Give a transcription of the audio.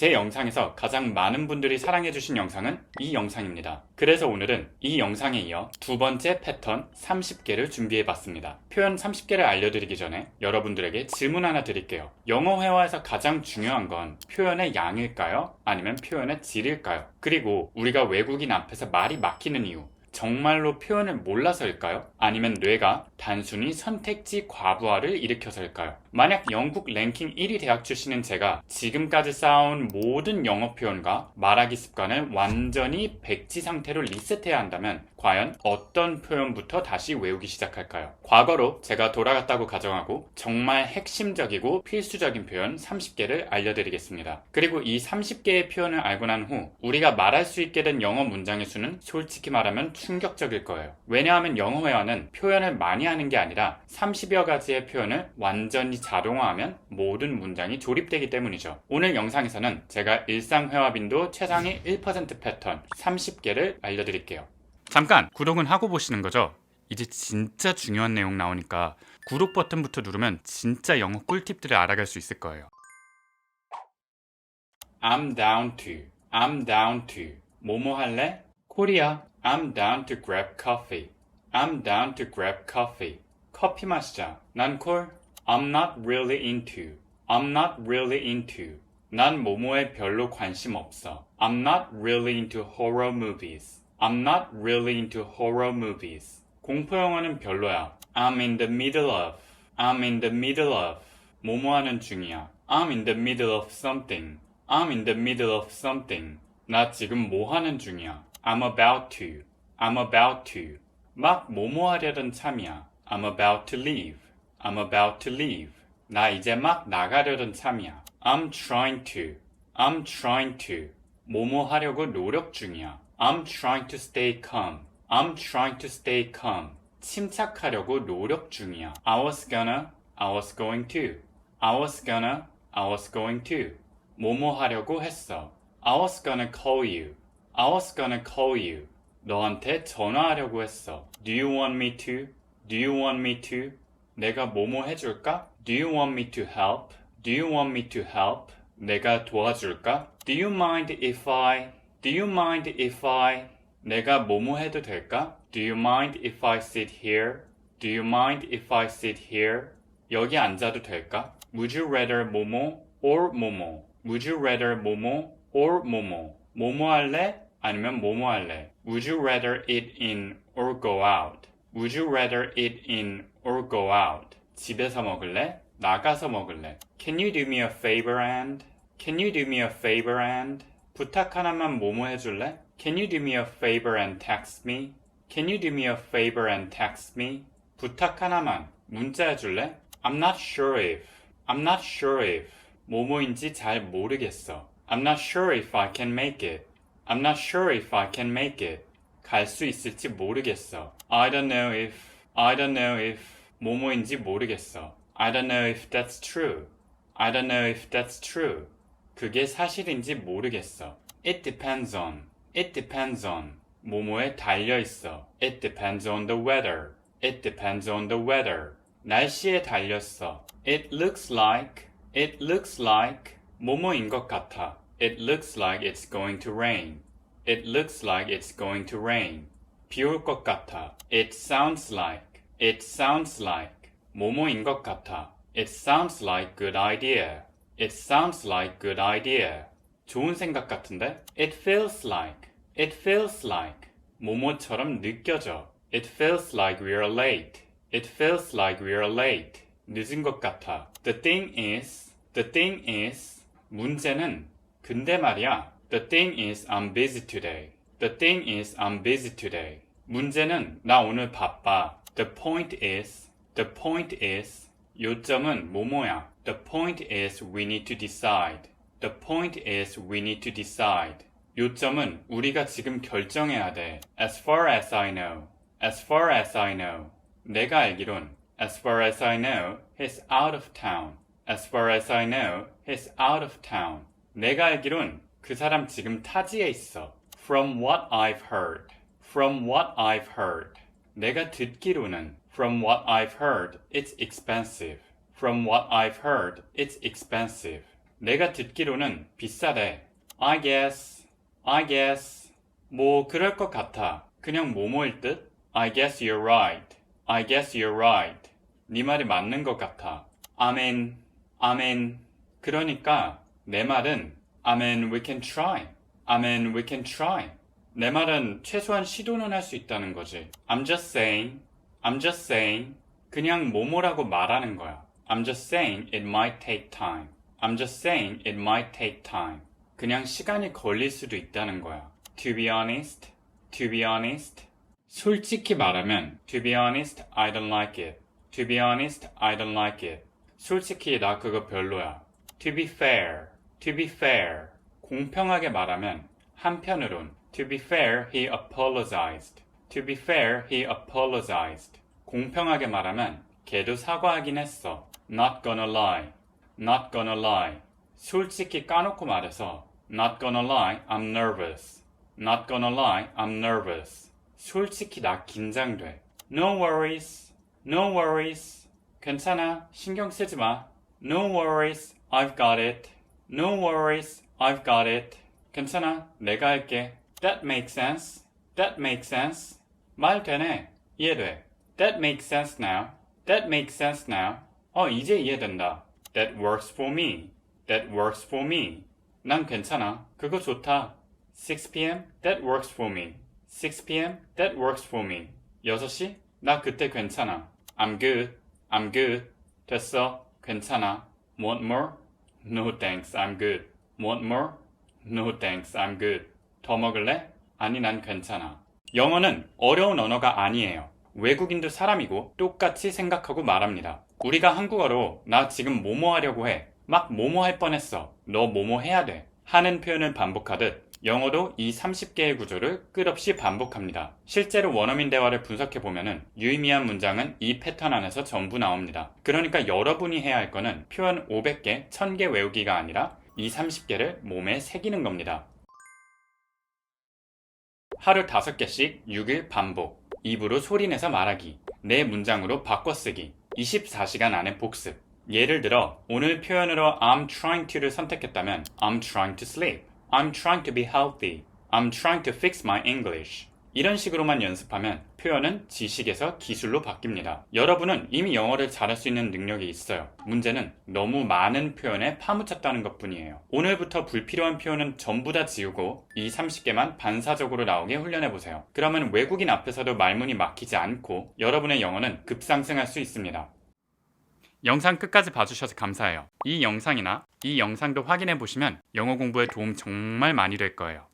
제 영상에서 가장 많은 분들이 사랑해주신 영상은 이 영상입니다. 그래서 오늘은 이 영상에 이어 두 번째 패턴 30개를 준비해봤습니다. 표현 30개를 알려드리기 전에 여러분들에게 질문 하나 드릴게요. 영어 회화에서 가장 중요한 건 표현의 양일까요? 아니면 표현의 질일까요? 그리고 우리가 외국인 앞에서 말이 막히는 이유, 정말로 표현을 몰라서일까요? 아니면 뇌가 단순히 선택지 과부하를 일으켜서일까요? 만약 영국 랭킹 1위 대학 출신인 제가 지금까지 쌓아온 모든 영어 표현과 말하기 습관을 완전히 백지 상태로 리셋해야 한다면 과연 어떤 표현부터 다시 외우기 시작할까요? 과거로 제가 돌아갔다고 가정하고 정말 핵심적이고 필수적인 표현 30개를 알려드리겠습니다. 그리고 이 30개의 표현을 알고 난 후 우리가 말할 수 있게 된 영어 문장의 수는 솔직히 말하면 충격적일 거예요. 왜냐하면 영어 회화는 표현을 많이 하는 게 아니라 30여 가지의 표현을 완전히 자동화하면 모든 문장이 조립되기 때문이죠. 오늘 영상에서는 제가 일상 회화 빈도 최상위 1% 패턴 30개를 알려드릴게요. 잠깐 구독은 하고 보시는 거죠? 이제 진짜 중요한 내용 나오니까 구독 버튼부터 누르면 진짜 영어 꿀팁들을 알아갈 수 있을 거예요. I'm down to, I'm down to. 뭐뭐 할래? 코리아. I'm down to grab coffee. I'm down to grab coffee. 커피 마시자. 난 콜. I'm not really into. I'm not really into. 난 뭐뭐에 별로 관심 없어. I'm not really into horror movies. I'm not really into horror movies. 공포 영화는 별로야. I'm in the middle of. I'm in the middle of. 뭐뭐 하는 중이야. I'm in the middle of something. I'm in the middle of something. 나 지금 뭐 하는 중이야. I'm about to. I'm about to. 막 뭐뭐 하려는 참이야. I'm about to leave. I'm about to leave. 나 이제 막 나가려던 참이야. I'm trying to. I'm trying to. 뭐뭐 하려고 노력 중이야. I'm trying to stay calm. I'm trying to stay calm. 침착하려고 노력 중이야. I was gonna, I was going to. I was gonna, I was going to. 뭐뭐 하려고 했어. I was gonna call you. I was gonna call you. 너한테 전화하려고 했어. Do you want me to? Do you want me to? 내가 뭐뭐 해줄까? Do you want me to help? Do you want me to help? 내가 도와줄까? Do you mind if I? Do you mind if I? 내가 뭐뭐 해도 될까? Do you mind if I sit here? Do you mind if I sit here? 여기 앉아도 될까? Would you rather 뭐뭐 or 뭐뭐? Would you rather 뭐뭐 or 뭐뭐? 뭐뭐 할래? 아니면 뭐뭐 할래? Would you rather eat in or go out? Would you rather eat in or go out? 집에서 먹을래? 나가서 먹을래? Can you do me a favor and? Can you do me a favor and? 부탁 하나만 뭐뭐 해줄래? Can you do me a favor and text me? Can you do me a favor and text me? 부탁 하나만 문자 해줄래? I'm not sure if. I'm not sure if. 뭐뭐인지 잘 모르겠어. I'm not sure if I can make it. I'm not sure if I can make it. 갈 수 있을지 모르겠어. I don't know if. I don't know if. 뭐뭐인지 모르겠어. I don't know if that's true. I don't know if that's true. 그게 사실인지 모르겠어. It depends on. It depends on. 뭐뭐에 달려 있어. It depends on the weather. It depends on the weather. 날씨에 달렸어. It looks like. It looks like. 뭐뭐인 것 같아. It looks like it's going to rain. It looks like it's going to rain. 비 올 것 같아. It sounds like. It sounds like. 뭐뭐인 것 같아. It sounds like good idea. It sounds like good idea. 좋은 생각 같은데? It feels like. It feels like. 뭐뭐처럼 느껴져. It feels like we're late. It feels like we're late. 늦은 것 같아. The thing is. The thing is. 문제는 근데 말이야. The thing is I'm busy today. The thing is I'm busy today. 문제는 나 오늘 바빠. The point is. The point is. 요점은 뭐뭐야. The point is we need to decide. The point is we need to decide. 요점은 우리가 지금 결정해야 돼. As far as I know. As far as I know. 내가 알기론 As far as I know, he's out of town. As far as I know, he's out of town. 내가 알기론 그 사람 지금 타지에 있어. From what I've heard. From what I've heard. 내가 듣기로는 From what I've heard, it's expensive. From what I've heard, it's expensive. 내가 듣기로는 비싸대. I guess, I guess. 뭐 그럴 것 같아. 그냥 뭐뭐일 듯? I guess you're right. I guess you're right. 네 말이 맞는 것 같아. 아멘, 아멘. 그러니까 내 말은 아멘 we can try. 아멘 we can try. 내 말은 최소한 시도는 할 수 있다는 거지. I'm just saying. I'm just saying. 그냥 뭐뭐라고 말하는 거야. I'm just saying it might take time. I'm just saying it might take time. 그냥 시간이 걸릴 수도 있다는 거야. To be honest. To be honest. 솔직히 말하면 To be honest, I don't like it. To be honest, I don't like it. 솔직히 나 그거 별로야. To be fair. To be fair. 공평하게 말하면 한편으론 To be fair, he apologized. To be fair, he apologized. 공평하게 말하면 걔도 사과하긴 했어. Not gonna lie. Not gonna lie. 솔직히 까놓고 말해서 Not gonna lie, I'm nervous. Not gonna lie, I'm nervous. 솔직히 나 긴장돼. No worries. No worries. 괜찮아. 신경 쓰지 마. No worries. I've got it. No worries. I've got it. 괜찮아. 내가 할게. That makes sense. That makes sense. 말 되네. 이해돼. That makes sense now. That makes sense now. 어, 이제 이해된다. That works for me. That works for me. 난 괜찮아. 그거 좋다. 6 p.m. That works for me. 6 p.m. That works for me. 6시? 나 그때 괜찮아. I'm good. I'm good. 됐어. 괜찮아. Want more? No thanks. I'm good. Want more? No thanks. I'm good. 더 먹을래? 아니 난 괜찮아. 영어는 어려운 언어가 아니에요. 외국인도 사람이고 똑같이 생각하고 말합니다. 우리가 한국어로 나 지금 뭐뭐 하려고 해. 막 뭐뭐 할 뻔했어. 너 뭐뭐 해야 돼. 하는 표현을 반복하듯 영어도 이 30개의 구조를 끝없이 반복합니다. 실제로 원어민 대화를 분석해 보면은 유의미한 문장은 이 패턴 안에서 전부 나옵니다. 그러니까 여러분이 해야 할 거는 표현 500개, 1000개 외우기가 아니라 이 30개를 몸에 새기는 겁니다. 하루 5개씩 6일 반복. 입으로 소리내서 말하기. 내 문장으로 바꿔 쓰기. 24시간 안에 복습. 예를 들어 오늘 표현으로 I'm trying to를 선택했다면 I'm trying to sleep. I'm trying to be healthy. I'm trying to fix my English. 이런 식으로만 연습하면 표현은 지식에서 기술로 바뀝니다. 여러분은 이미 영어를 잘할 수 있는 능력이 있어요. 문제는 너무 많은 표현에 파묻혔다는 것 뿐이에요. 오늘부터 불필요한 표현은 전부 다 지우고 이 30개만 반사적으로 나오게 훈련해 보세요. 그러면 외국인 앞에서도 말문이 막히지 않고 여러분의 영어는 급상승할 수 있습니다. 영상 끝까지 봐주셔서 감사해요. 이 영상이나 이 영상도 확인해 보시면 영어 공부에 도움 정말 많이 될 거예요.